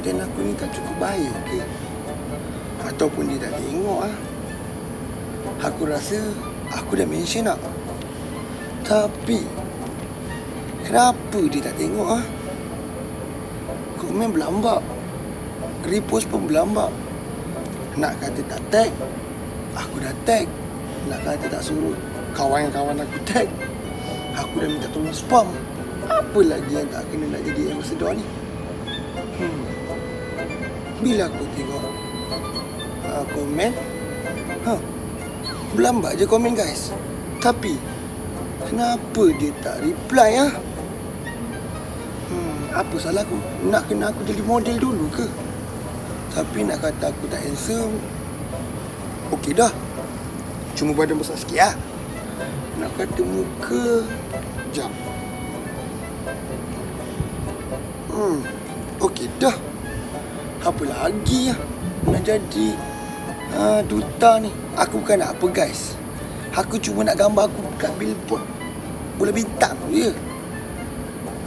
aku ni tak cukup baik ke? Ataupun dia tak tengok ah. Aku rasa aku dah mention tak. Tapi kenapa dia tak tengok ah? Komen berlambak. Repost pun berlambak. Nak kata tak tag, aku dah tag. Nak kata tak suruh kawan-kawan aku tag. Aku dah minta tolong spam. Apa lagi yang tak kena nak jadi ambassador ni? Hmm. Bila aku tengok uh, komen, ha, berlambat je komen guys. Tapi, kenapa dia tak reply ah? Hmm, apa salah aku? Nak kena aku jadi model dulu ke? Tapi nak kata aku tak handsome, okey dah. Cuma badan besar sikit lah. Nak kata muka, jap. Hmm, okey dah. Apa lagi ya? Nak jadi ha, duta ni. Aku bukan nak apa guys. Aku cuma nak gambar aku kat billboard. Bola bintang tu je.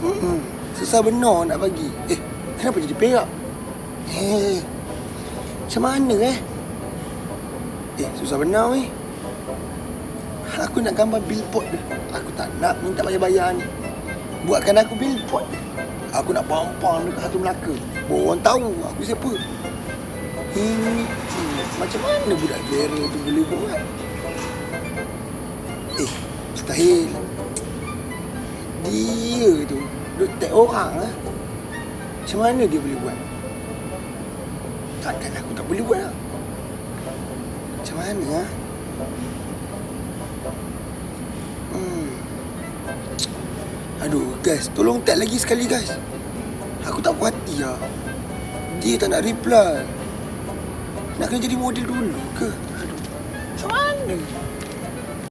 Hmm, susah benar nak bagi. Eh, kenapa jadi perak? Eh, macam mana eh? Eh, susah benar weh. Aku nak gambar billboard dia. Aku tak nak minta bayar-bayar ni. Buatkan aku billboard dia. Aku nak pampang dekat satu Melaka. Orang tahu aku siapa. Hmm, macam mana budak Vera tu boleh buat? Eh, mustahil. Dia tu duk tag orang lah. Macam mana dia boleh buat? Takkan aku tak boleh buat lah. Macam mana lah? Hmm. Aduh, guys, tolong tag lagi sekali, guys. Aku tak puas hati lah. Dia tak nak reply. Nak kena jadi model dulu ke? Aduh, mana?